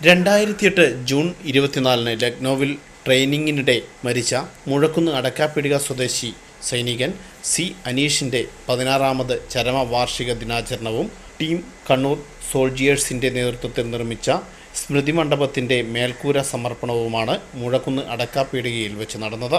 രണ്ടായിരത്തിയെട്ട് June ഇരുപത്തിനാലിന് ലക്നൌവിൽ ട്രെയിനിങ്ങിനിടെ മരിച്ച മുഴക്കുന്ന് അടക്കാപ്പിടിക സ്വദേശി സൈനികൻ സി അനീഷിന്റെ പതിനാറാമത് ചരമവാർഷിക ദിനാചരണവും ടീം കണ്ണൂർ സോൾജിയേഴ്സിന്റെ നേതൃത്വത്തിൽ നിർമ്മിച്ച സ്മൃതി മണ്ഡപത്തിന്റെ മേൽക്കൂര സമർപ്പണവുമാണ് മുഴക്കുന്ന് അടക്കാപ്പീടികയിൽ വെച്ച് നടന്നത്.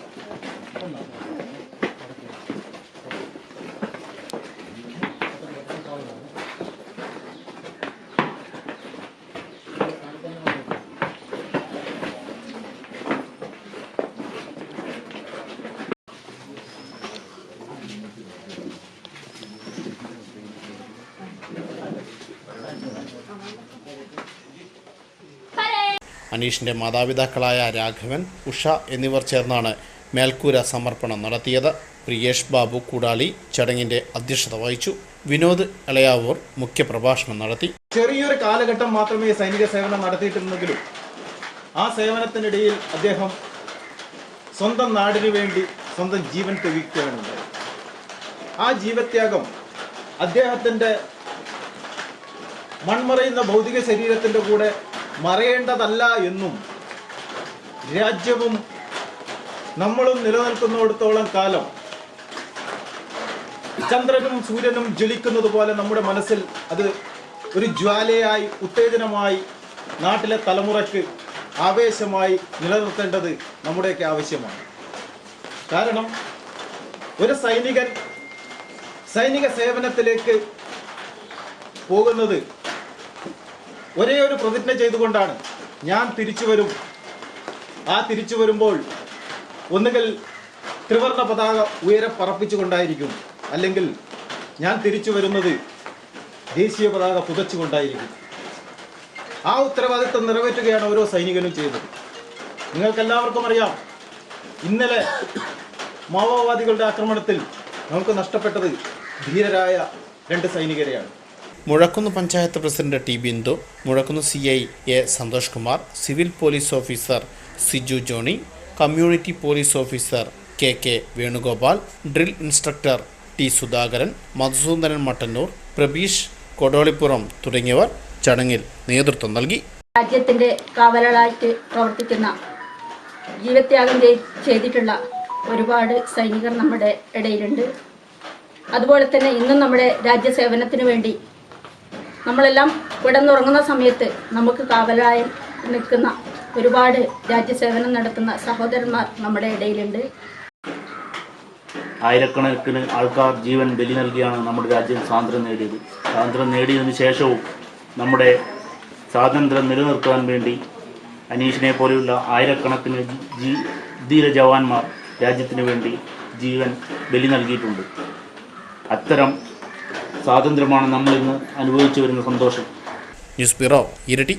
അനീഷിന്റെ മാതാപിതാക്കളായ രാഘവൻ ഉഷ എന്നിവർ ചേർന്നാണ് മേൽക്കൂര സമർപ്പണം നടത്തിയത്. പ്രിയേഷ് ബാബു കൂടാളി ചടങ്ങിന്റെ അധ്യക്ഷത വഹിച്ചു. വിനോദ് ഇളയാവൂർ മുഖ്യപ്രഭാഷണം നടത്തി. ചെറിയൊരു കാലഘട്ടം മാത്രമേ സൈനിക സേവനം നടത്തിയിട്ടുണ്ടെങ്കിലും ആ സേവനത്തിനിടയിൽ അദ്ദേഹം സ്വന്തം നാടിനു വേണ്ടി സ്വന്തം ജീവൻ തെളിയിക്കുകയാണുണ്ടായത് ആ ജീവത്യാഗം അദ്ദേഹത്തിന്റെ മൺമറയുന്ന ഭൗതിക ശരീരത്തിന്റെ കൂടെ മറയേണ്ടതല്ല എന്നും രാജ്യവും നമ്മളും നിലനിൽക്കുന്നിടത്തോളം കാലം ചന്ദ്രനും സൂര്യനും ജ്വലിക്കുന്നത് പോലെ നമ്മുടെ മനസ്സിൽ അത് ഒരു ജ്വാലയായി ഉത്തേജനമായി നാട്ടിലെ തലമുറയ്ക്ക് ആവേശമായി നിലനിർത്തേണ്ടത് നമ്മുടെയൊക്കെ ആവശ്യമാണ്. കാരണം ഒരു സൈനികൻ സൈനിക സേവനത്തിലേക്ക് പോകുന്നത് ഒരേ ഒരു പ്രതിജ്ഞ ചെയ്തുകൊണ്ടാണ് ഞാൻ തിരിച്ചു വരും. ആ തിരിച്ചു വരുമ്പോൾ ഒന്നുകിൽ ത്രിവർണ പതാക ഉയരെ പറപ്പിച്ചുകൊണ്ടായിരിക്കും അല്ലെങ്കിൽ ഞാൻ തിരിച്ചു വരുന്നത് ദേശീയ പതാക പുതച്ചുകൊണ്ടായിരിക്കും. ആ ഉത്തരവാദിത്വം നിറവേറ്റുകയാണ് ഓരോ സൈനികനും ചെയ്തത്. നിങ്ങൾക്കെല്ലാവർക്കും അറിയാം ഇന്നലെ മാവോവാദികളുടെ ആക്രമണത്തിൽ നമുക്ക് നഷ്ടപ്പെട്ടത് ധീരരായ രണ്ട് സൈനികരെയാണ്. Muzhakkunnu panchayat president T Bindu Muzhakkunnu C I A Santhosh Kumar civil police officer Siju Johny community police officer K K Venugopal drill instructor T Sudhakaran Madhusudanan Mattannur Prabeesh Kodolippuram തുടങ്ങിയവർ ചടങ്ങിൽ നേതൃത്വം നൽകി. രാജ്യത്തിന്റെ കാവലായിട്ട് പ്രവർത്തിക്കുന്ന ജീവത്യാഗം ചെയ്തിട്ടുള്ള ഒരുപാട് സൈനികർ നമ്മുടെ ഇടയിലുണ്ട്. അതുപോലെ തന്നെ ഇന്നും നമ്മുടെ രാജ്യസേവനത്തിന് വേണ്ടി നമ്മളെല്ലാം കിടന്നുറങ്ങുന്ന സമയത്ത് നമുക്ക് കാവലായി നിൽക്കുന്ന ഒരുപാട് രാജ്യസേവനം നടത്തുന്ന സഹോദരന്മാർ നമ്മുടെ ഇടയിലുണ്ട്. ആയിരക്കണക്കിന് ആൾക്കാർ ജീവൻ ബലി നൽകിയാണ് നമ്മുടെ രാജ്യം സ്വാതന്ത്ര്യം നേടിയത്. സ്വാതന്ത്ര്യം നേടിയതിനു ശേഷവും നമ്മുടെ സ്വാതന്ത്ര്യം നിലനിർത്താൻ വേണ്ടി അനീഷിനെ പോലെയുള്ള ആയിരക്കണക്കിന് ജീ ധീര ജവാന്മാർ രാജ്യത്തിന് വേണ്ടി ജീവൻ ബലി നൽകിയിട്ടുണ്ട്. അത്തരം സ്വാതന്ത്ര്യമാണ് നമ്മളിന്ന് അനുഭവിച്ചു വരുന്ന സന്തോഷം. ന്യൂസ് ബ്യൂറോ ഇരട്ടി.